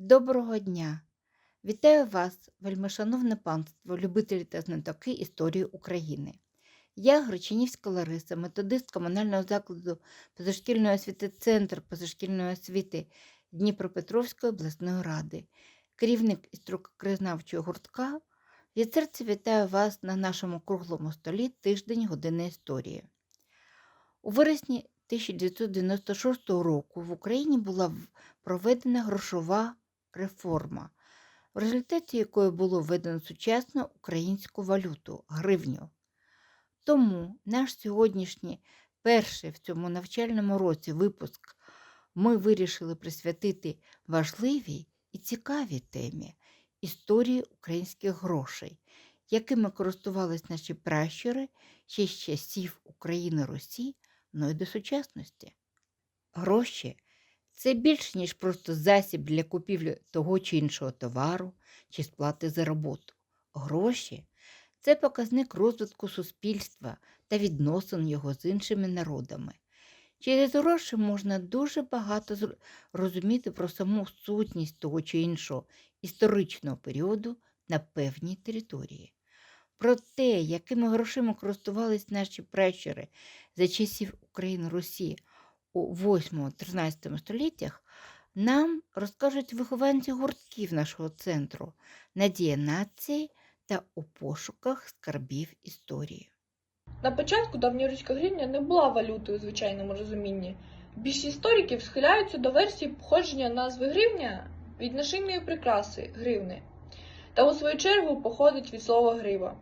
Доброго дня! Вітаю вас, вельмишановне панство, любителі та знатоки історії України. Я Гречинівська Лариса, методист комунального закладу позашкільної освіти Центр позашкільної освіти Дніпропетровської обласної ради, керівник історикокраєзнавчого гуртка. Від серця вітаю вас на нашому круглому столі тиждень години історії. У вересні 1996 року в Україні була проведена грошова реформа, в результаті якої було введено сучасну українську валюту гривню. Тому наш сьогоднішній перший в цьому навчальному році випуск ми вирішили присвятити важливій і цікавій темі історії українських грошей, якими користувались наші пращури ще з часів України Русі, ну і до сучасності. Гроші це більше, ніж просто засіб для купівлі того чи іншого товару чи сплати за роботу. Гроші це показник розвитку суспільства та відносин його з іншими народами. Через гроші можна дуже багато розуміти про саму сутність того чи іншого історичного періоду на певній території. Про те, якими грошима користувались наші пращури за часів України Русі у 8-13 століттях, нам розкажуть вихованці гуртків нашого центру Надія нації та у пошуках скарбів історії. На початку давньоруська гривня не була валютою у звичайному розумінні. Більшість істориків схиляються до версії походження назви гривня від нашийної прикраси гривни, та у свою чергу походить від слова грива.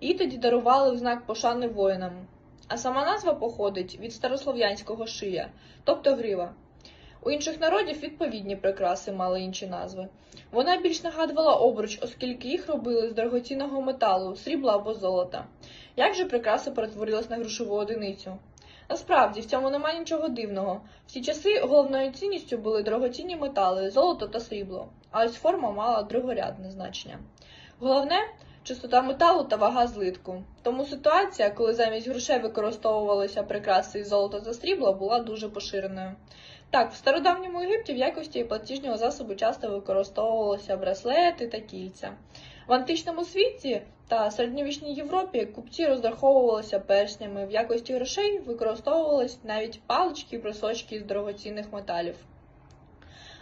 Її тоді дарували в знак пошани воїнам. А сама назва походить від старослов'янського шия, тобто грива. У інших народів відповідні прикраси мали інші назви. Вона більш нагадувала обруч, оскільки їх робили з дорогоцінного металу, срібла або золота. Як же прикраса перетворилась на грошову одиницю? Насправді в цьому немає нічого дивного. В ті часи головною цінністю були дорогоцінні метали, золото та срібло, а ось форма мала другорядне значення. Головне чистота металу та вага злитку. Тому ситуація, коли замість грошей використовувалися прикраси із золота та срібла, була дуже поширеною. Так, в стародавньому Єгипті в якості платіжнього засобу часто використовувалися браслети та кільця. В античному світі та середньовічній Європі купці розраховувалися перснями, в якості грошей використовувались навіть палички і брусочки з дорогоцінних металів.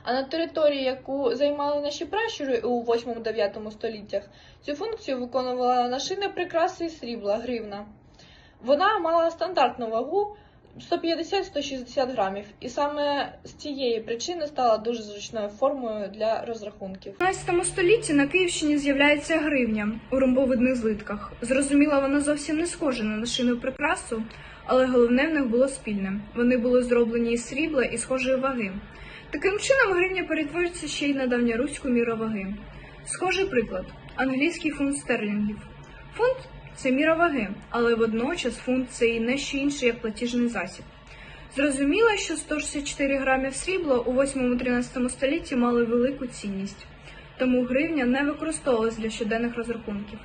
А на території, яку займали наші пращури у 8-9 століттях, цю функцію виконувала нашина прикраси із срібла гривна. Вона мала стандартну вагу 150-160 грамів, і саме з цієї причини стала дуже зручною формою для розрахунків. У 15 столітті на Київщині з'являється гривня у ромбовидних злитках. Зрозуміла, вона зовсім не схожа на нашину прикрасу, але головне в них було спільне. Вони були зроблені із срібла і схожої ваги. Таким чином, гривня перетворюється ще й на давньоруську міру ваги. Схожий приклад англійський фунт стерлінгів. Фунт це міра ваги, але водночас фунт це і не що інше, як платіжний засіб. Зрозуміло, що 164 грамів срібла у 8-13 столітті мали велику цінність, тому гривня не використовувалась для щоденних розрахунків.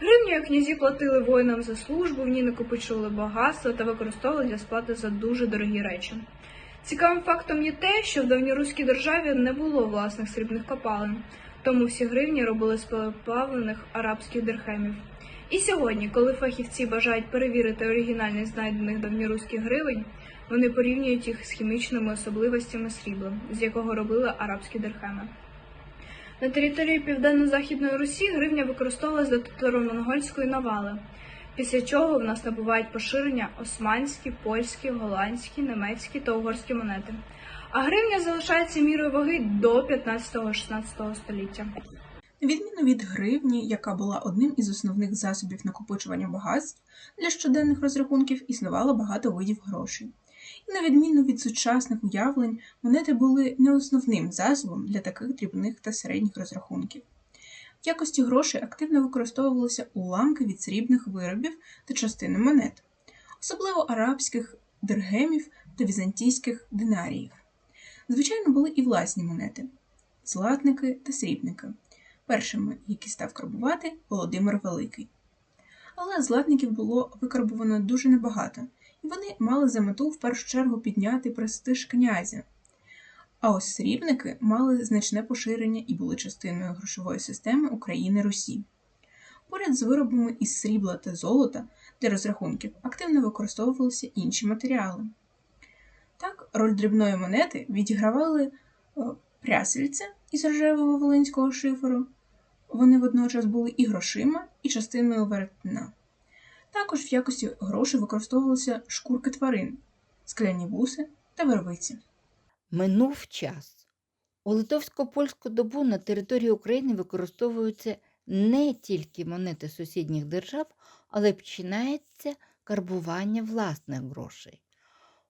Гривню як князі платили воїнам за службу, в ній накопичували багатство та використовували для сплати за дуже дорогі речі. Цікавим фактом є те, що в давньоруській державі не було власних срібних копалин, тому всі гривні робили з переплавлених арабських дирхемів. І сьогодні, коли фахівці бажають перевірити оригінальність знайдених давньоруських гривень, вони порівнюють їх з хімічними особливостями срібла, з якого робили арабські дирхеми. На території Південно-Західної Русі гривня використовувалась до татаро-монгольської навали, після чого в нас набувають поширення османські, польські, голландські, німецькі та угорські монети. А гривня залишається мірою ваги до 15-16 століття. На відміну від гривні, яка була одним із основних засобів накопичування багатств, для щоденних розрахунків існувало багато видів грошей. І на відміну від сучасних уявлень, монети були не основним засобом для таких дрібних та середніх розрахунків. В якості грошей активно використовувалися уламки від срібних виробів та частини монет, особливо арабських диргемів та візантійських динаріїв. Звичайно, були і власні монети златники та срібники першими, які став карбувати Володимир Великий. Але златників було викарбовано дуже небагато, і вони мали за мету в першу чергу підняти престиж князя. А ось срібники мали значне поширення і були частиною грошової системи України Русі. Поряд з виробами із срібла та золота для розрахунків активно використовувалися інші матеріали. Так, роль дрібної монети відігравали е, прясельця із рожевого волинського шиферу. Вони водночас були і грошима, і частиною веретна. Також в якості грошей використовувалися шкурки тварин, скляні буси та вервиці. Минув час. У литовсько-польську добу на території України використовуються не тільки монети сусідніх держав, але починається карбування власних грошей.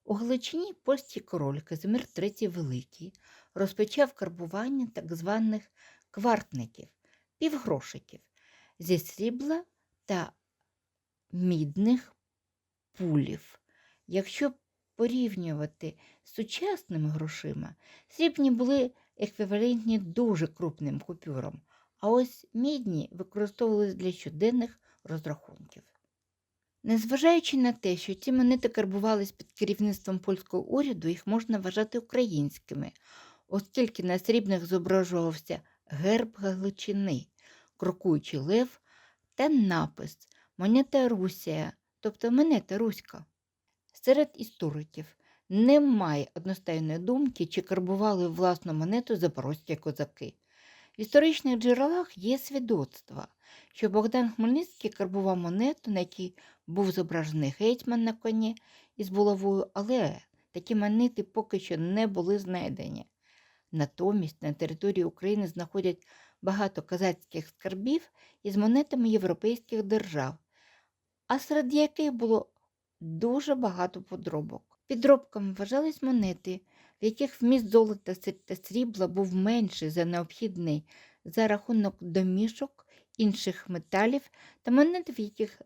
У Галичині польський король Казимир III Великий розпочав карбування так званих квартників, півгрошиків зі срібла та мідних пулів. Якщо порівнювати з сучасними грошима, срібні були еквівалентні дуже крупним купюрам, а ось мідні використовувалися для щоденних розрахунків. Незважаючи на те, що ці монети карбувались під керівництвом польського уряду, їх можна вважати українськими, оскільки на срібних зображувався герб Галичини, крокуючий лев та напис Монета Русія, тобто монета Руська. Серед істориків немає одностайної думки, чи карбували власну монету запорозькі козаки. В історичних джерелах є свідоцтва, що Богдан Хмельницький карбував монету, на якій був зображений гетьман на коні із булавою, але такі монети поки що не були знайдені. Натомість на території України знаходять багато козацьких скарбів із монетами європейських держав, а серед яких було дуже багато подробок. Підробками вважались монети, в яких вміст золота та срібла був менший за необхідний за рахунок домішок інших металів та монет, в яких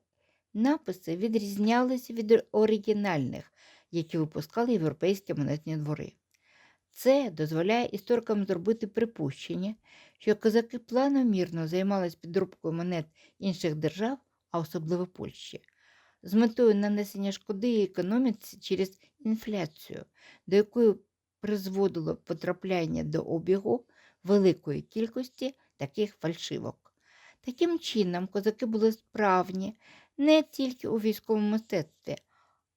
написи відрізнялися від оригінальних, які випускали європейські монетні двори. Це дозволяє історикам зробити припущення, що козаки планомірно займалися підробкою монет інших держав, а особливо Польщі з метою нанесення шкоди економіці через інфляцію, до якої призводило потрапляння до обігу великої кількості таких фальшивок. Таким чином, козаки були справні не тільки у військовому мистецтві,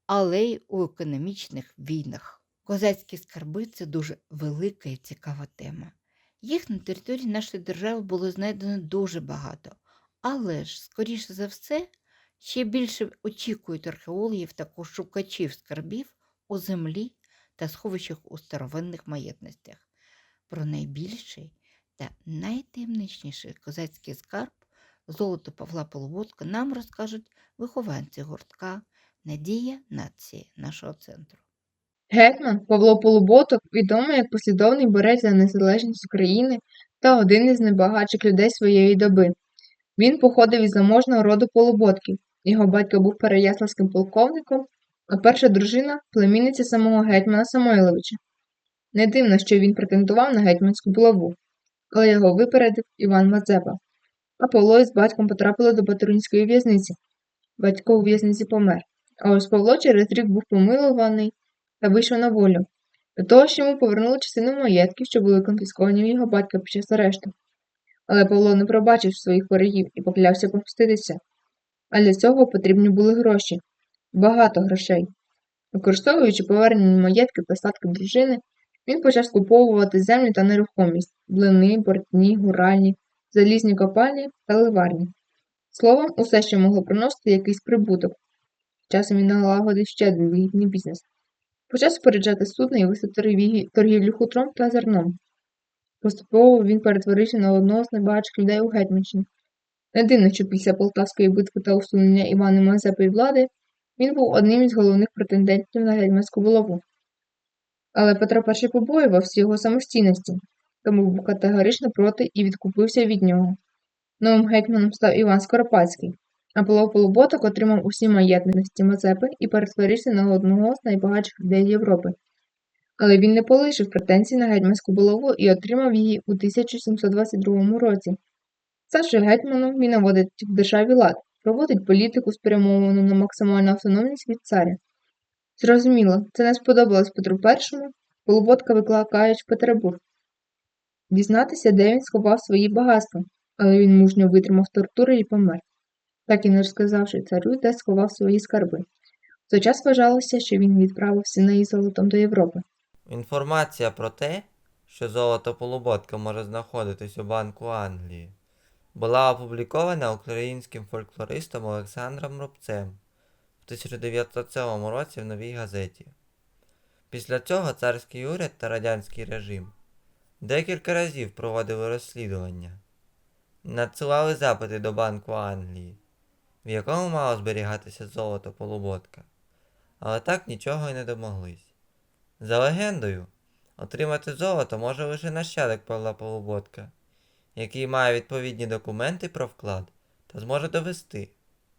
але й у економічних війнах. Козацькі скарби це дуже велика і цікава тема. Їх на території нашої держави було знайдено дуже багато, але ж, скоріше за все, Ще більше очікують археологів та шукачів скарбів у землі та сховищах у старовинних маєтностях. Про найбільший та найтаємничніший козацький скарб золото Павла Полуботка нам розкажуть вихованці гуртка Надія нації нашого центру. Гетьман Павло Полуботок відомий як послідовний борець за незалежність України та один із найбагатших людей своєї доби. Він походив із заможного роду Полуботків. Його батько був переяславським полковником, а перша дружина племінниця самого гетьмана Самойловича. Не дивно, що він претендував на гетьманську булаву, але його випередив Іван Мазепа. А Павло із батьком потрапили до Батуринської в'язниці. Батько у в'язниці помер, а ось Павло через рік був помилуваний та вийшов на волю. До того ж йому повернули частину маєтків, що були конфісковані в його батька під час арешту. Але Павло не пробачив своїх ворогів і поклявся помститися. А для цього потрібні були гроші, багато грошей. Використовуючи повернені маєтки та статки дружини, він почав скуповувати землю та нерухомість, блини, бортні, гуральні, залізні копальні та ливарні. Словом, усе, що могло приносити якийсь прибуток. Часом він налагодив ще один вигідний бізнес. Почав споряджати судна і вести торгівлю хутром та зерном. Поступово він перетворився на одного з найбагатших людей у Гетьманщині. Не дивно, що після Полтавської битви та усунення Івана Мазепи влади він був одним із головних претендентів на гетьманську булаву. Але Петро І побоювався його самостійності, тому був категорично проти і відкупився від нього. Новим гетьманом став Іван Скоропадський, а Павло Полуботок отримав усі маєтності Мазепи і перетворився на одного з найбагатших людей Європи. Але він не полишив претензій на гетьманську булаву і отримав її у 1722 році. Ставши гетьманом, він наводить в державі лад, проводить політику, спрямовану на максимальну автономність від царя. Зрозуміло, це не сподобалось Петру І, Полуботка викликають Петербург. Дізнатися, де він сховав свої багатства, але він мужньо витримав тортури і помер, так і не розказавши царю, де сховав свої скарби. В той час вважалося, що він відправив сина золотом до Європи. Інформація про те, що золото полуботка може знаходитись у Банку Англії, була опублікована українським фольклористом Олександром Рубцем в 1907 році в Новій газеті. Після цього царський уряд та радянський режим декілька разів проводили розслідування, надсилали запити до Банку Англії, в якому мало зберігатися золото полуботка, але так нічого й не домоглись. За легендою, отримати золото може лише нащадок Павла Полуботка, який має відповідні документи про вклад та зможе довести,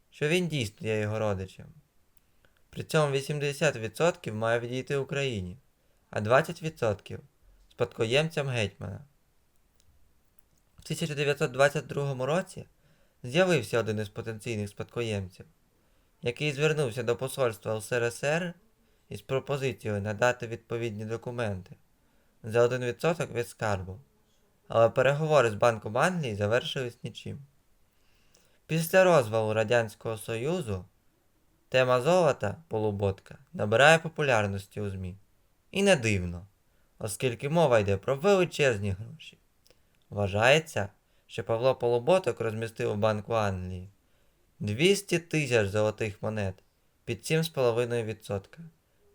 що він дійсно є його родичем. При цьому 80% має відійти Україні, а 20% спадкоємцям гетьмана. В 1922 році з'явився один із потенційних спадкоємців, який звернувся до посольства СРСР із пропозицією надати відповідні документи за 1% від скарбу, але переговори з Банком Англії завершились нічим. Після розвалу Радянського Союзу тема золота полуботка набирає популярності у ЗМІ. І не дивно, оскільки мова йде про величезні гроші. Вважається, що Павло Полуботок розмістив у Банку Англії 200 тисяч золотих монет під 7,5%.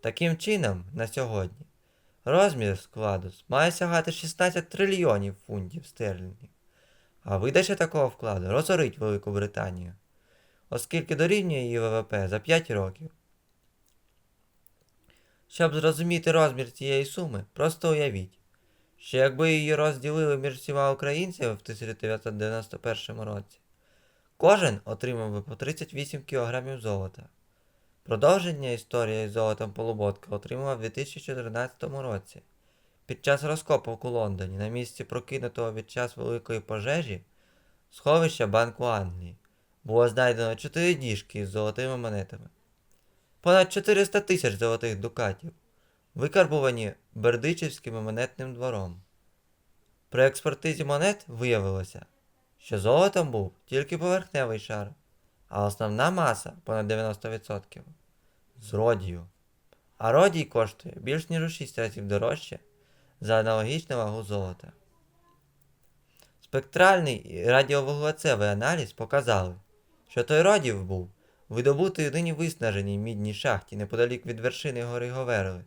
Таким чином, на сьогодні, розмір складу має сягати 16 трильйонів фунтів стерлінгів, а видача такого вкладу розорить Велику Британію, оскільки дорівнює її ВВП за 5 років. Щоб зрозуміти розмір цієї суми, просто уявіть, що якби її розділили між всіма українцями в 1991 році, кожен отримав би по 38 кг золота. Продовження історії з золотом полуботка отримала в 2014 році. Під час розкопок у Лондоні на місці прокинутого від час великої пожежі сховища Банку Англії було знайдено 4 діжки із золотими монетами. Понад 400 тисяч золотих дукатів, викарбувані Бердичівським монетним двором. При експертизі монет виявилося, що золотом був тільки поверхневий шар, а основна маса понад 90% з родію. А родій коштує більш ніж у 6 разів дорожче за аналогічну вагу золота. Спектральний і радіовуглецевий аналіз показали, що той родів був видобутий нині виснаженій мідній шахті неподалік від вершини гори Говерли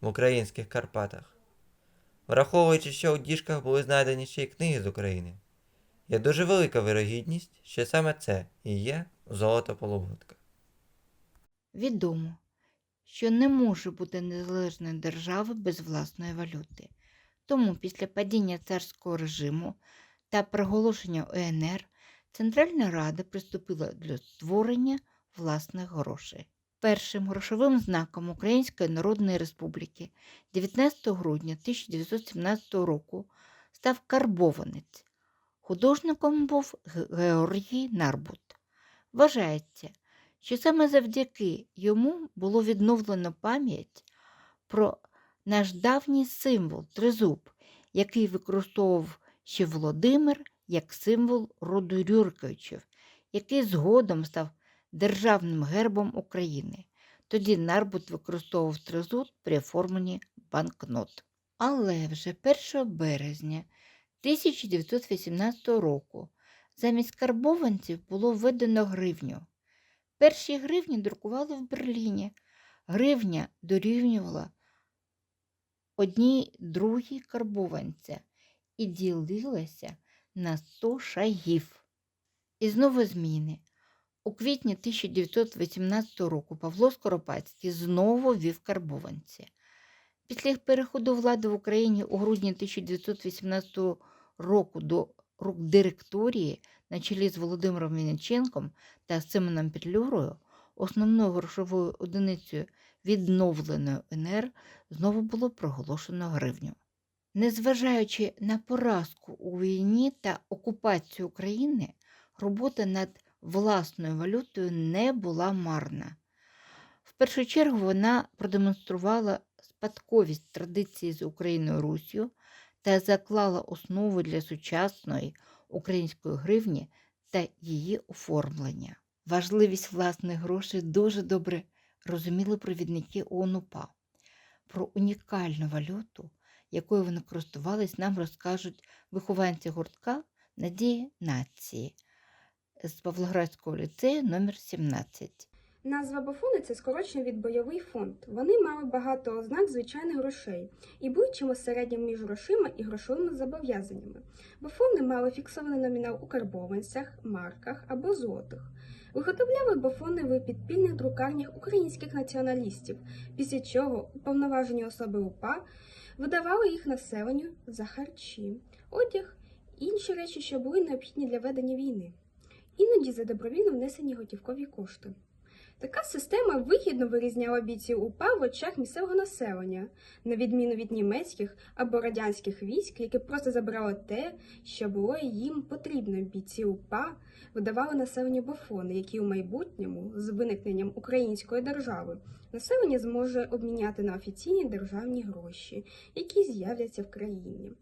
в українських Карпатах. Враховуючи, що у діжках були знайдені ще й книги з України, є дуже велика вирогідність, що саме це і є золото полуботка. Відомо, що не може бути незалежної держави без власної валюти. Тому після падіння царського режиму та проголошення УНР Центральна Рада приступила до створення власних грошей. Першим грошовим знаком Української Народної Республіки 19 грудня 1917 року став карбованець. Художником був Георгій Нарбут. Вважається, що саме завдяки йому було відновлено пам'ять про наш давній символ тризуб, який використовував ще Володимир як символ роду Рюриковичів, який згодом став державним гербом України. Тоді Нарбут використовував тризуб при оформленні банкнот. Але вже 1 березня 1918 року замість карбованців було введено гривню. Перші гривні друкували в Берліні. Гривня дорівнювала одній другій карбованця і ділилася на 100 шагів. І знову зміни. У квітні 1918 року Павло Скоропадський знову ввів карбованці. Після переходу влади в Україні у грудні 1918 року до рук директорії на чолі з Володимиром Вінниченком та Симоном Петлюрою основною грошовою одиницею відновленої НР знову було проголошено гривню. Незважаючи на поразку у війні та окупацію України, робота над власною валютою не була марна. В першу чергу вона продемонструвала спадковість традиції з Україною Руссю та заклала основу для сучасної української гривні та її оформлення. Важливість власних грошей дуже добре розуміли провідники ООН-УПА. Про унікальну валюту, якою вони користувались, нам розкажуть вихованці гуртка Надії нації з Павлоградського ліцею номер 17. Назва Бафони це скорочення від бойовий фонд. Вони мали багато ознак звичайних грошей і були чимось середнім між грошима і грошовими зобов'язаннями. Бафони мали фіксований номінал у карбованцях, марках або злотих. Виготовляли бафони в підпільних друкарнях українських націоналістів, після чого уповноважені особи УПА видавали їх населенню за харчі, одяг і інші речі, що були необхідні для ведення війни, іноді за добровільно внесені готівкові кошти. Така система вигідно вирізняла бійців УПА в очах місцевого населення, на відміну від німецьких або радянських військ, які просто забирали те, що було їм потрібно. Бійці УПА видавали населенню бафони, які у майбутньому, з виникненням української держави, населення зможе обміняти на офіційні державні гроші, які з'являться в країні.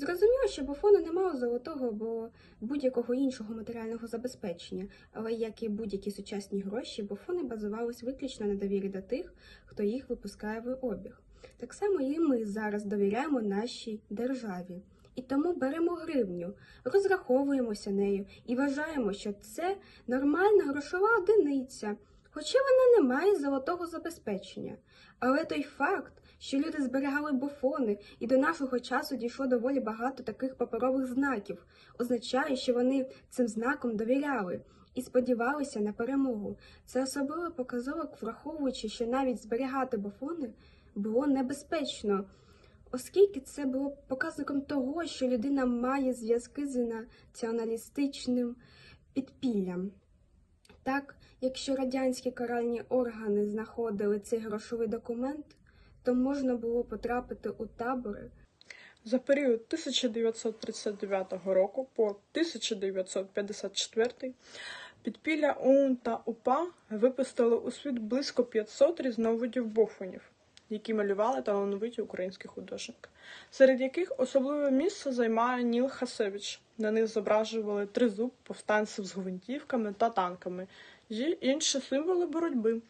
Зрозуміло, що бафони не мали золотого або будь-якого іншого матеріального забезпечення, але як і будь-які сучасні гроші, бафони базувались виключно на довірі до тих, хто їх випускає в обіг. Так само і ми зараз довіряємо нашій державі. І тому беремо гривню, розраховуємося нею і вважаємо, що це нормальна грошова одиниця, хоча вона не має золотого забезпечення. Але той факт, що люди зберігали буфони, і до нашого часу дійшло доволі багато таких паперових знаків, означає, що вони цим знаком довіряли і сподівалися на перемогу. Це особливо показовик, враховуючи, що навіть зберігати буфони було небезпечно, оскільки це було показником того, що людина має зв'язки з націоналістичним підпіллям. Так, якщо радянські каральні органи знаходили цей грошовий документ, то можна було потрапити у табори За період 1939 року по 1954 підпілля ОУН та УПА випустили у світ близько 500 різновидів бофонів, які малювали талановиті українські художники, серед яких особливе місце займає Ніл Хасевич. На них зображували тризуб повстанців з гвинтівками та танками і інші символи боротьби.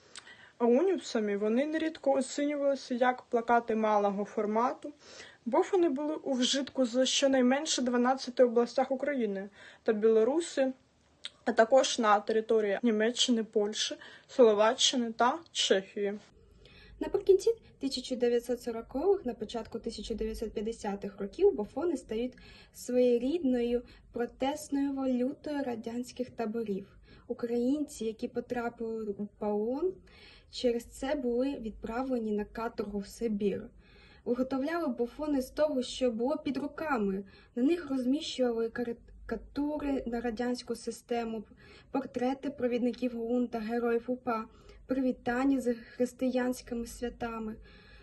Аунівцями вони нерідко оцінювалися як плакати малого формату, Бофони були у вжитку з щонайменше 12 областях України та Білорусі, а також на території Німеччини, Польщі, Словаччини та Чехії. Наприкінці 1940-х, на початку 1950-х років бофони стають своєрідною протестною валютою радянських таборів. Українці, які потрапили у полон, через це були відправлені на каторгу в Сибір. Виготовляли бофони з того, що було під руками. На них розміщували карикатури на радянську систему, портрети провідників ГУН та героїв УПА, привітання з християнськими святами.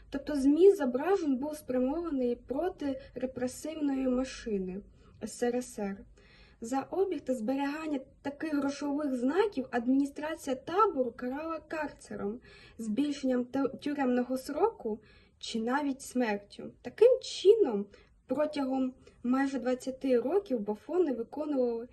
Тобто зміст зображень був спрямований проти репресивної машини СРСР. За обіг та зберігання таких грошових знаків адміністрація табору карала карцером, збільшенням тюремного сроку чи навіть смертю. Таким чином, протягом майже 20 років бофони виконували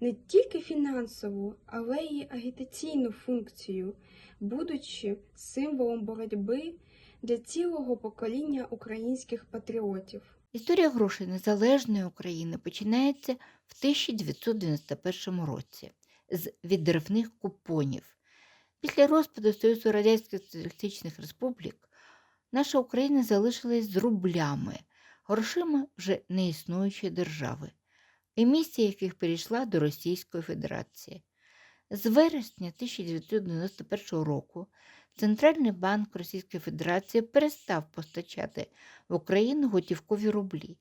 не тільки фінансову, але й агітаційну функцію, будучи символом боротьби для цілого покоління українських патріотів. Історія грошей незалежної України починається в 1991 році з відривних купонів. Після розпаду Союзу Радянських Соціалістичних Республік наша Україна залишилась з рублями, грошима вже неіснуючої держави, емісія яких перейшла до Російської Федерації. З вересня 1991 року Центральний банк Російської Федерації перестав постачати в Україну готівкові рублі.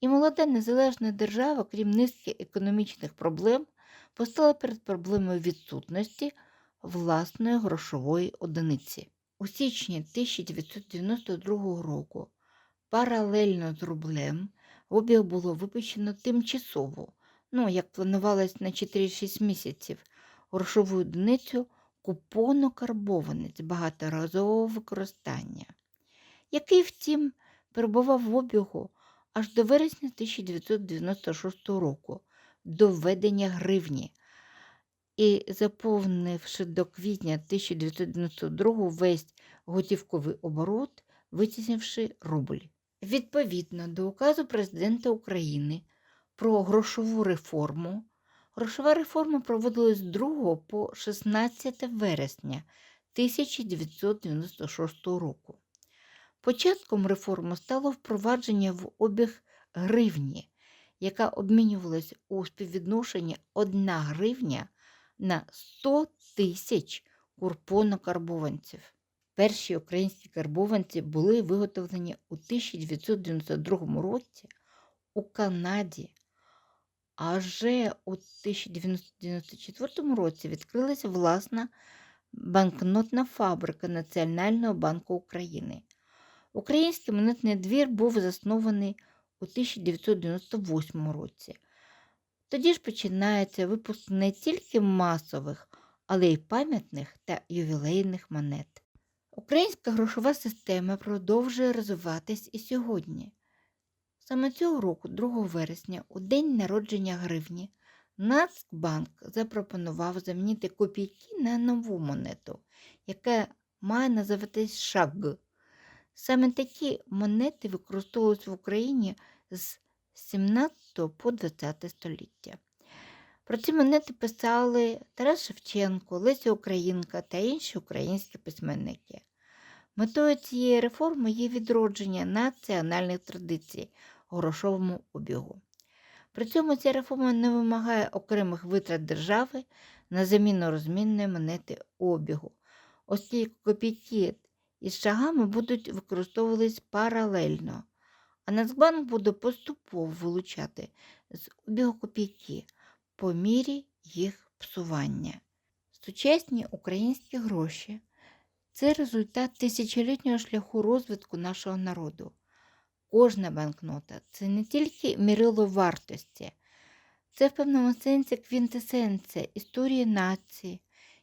І молода незалежна держава, крім низки економічних проблем, постала перед проблемою відсутності власної грошової одиниці. У січні 1992 року паралельно з рублем в обіг було випущено тимчасово, ну, як планувалось на 4-6 місяців, грошову одиницю купонокарбованець багаторазового використання. який, втім, перебував в обігу аж до вересня 1996 року, до введення гривні, і заповнивши до квітня 1992 весь готівковий оборот, витіснивши рубль. Відповідно до указу президента України про грошову реформу, грошова реформа проводилась з 2 по 16 вересня 1996 року. Початком реформи стало впровадження в обіг гривні, яка обмінювалась у співвідношенні 1 гривня на 100 тисяч курпонокарбованців. Перші українські карбованці були виготовлені у 1992 році у Канаді, а вже у 1994 році відкрилася власна банкнотна фабрика Національного банку України. Український монетний двір був заснований у 1998 році. Тоді ж починається випуск не тільки масових, але й пам'ятних та ювілейних монет. Українська грошова система продовжує розвиватись і сьогодні. Саме цього року, 2 вересня, у день народження гривні, Нацбанк запропонував замінити копійки на нову монету, яка має називатись шаг. Саме такі монети використовуються в Україні з 17 по 20 століття. Про ці монети писали Тарас Шевченко, Леся Українка та інші українські письменники. Метою цієї реформи є відродження національних традицій грошовому обігу. При цьому ця реформа не вимагає окремих витрат держави на заміну розмінної монети обігу, оскільки копійки із шагами будуть використовуватись паралельно, а Нацбанк буде поступово вилучати з обігу копійки по мірі їх псування. Сучасні українські гроші це результат тисячолітнього шляху розвитку нашого народу. Кожна банкнота це не тільки мірило вартості, це в певному сенсі квінтесенція історії нації,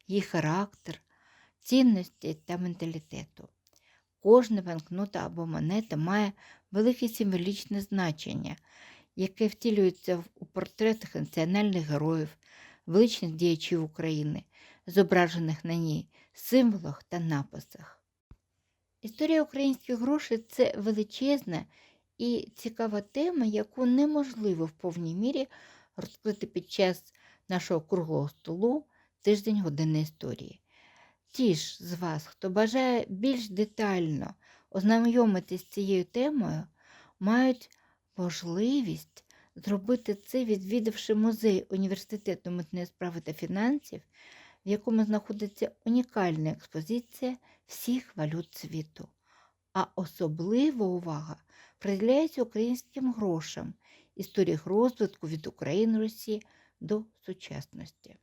її характер, цінності та менталітету. Кожна банкнота або монета має велике символічне значення, яке втілюється у портретах національних героїв, величних діячів України, зображених на ній символах та написах. Історія українських грошей це величезна і цікава тема, яку неможливо в повній мірі розкрити під час нашого круглого столу тиждень години історії. Ті ж з вас, хто бажає більш детально ознайомитись з цією темою, мають можливість зробити це, відвідавши музей університету митної справи та фінансів, в якому знаходиться унікальна експозиція всіх валют світу. А особлива увага приділяється українським грошам, історіях розвитку від України Росії до сучасності.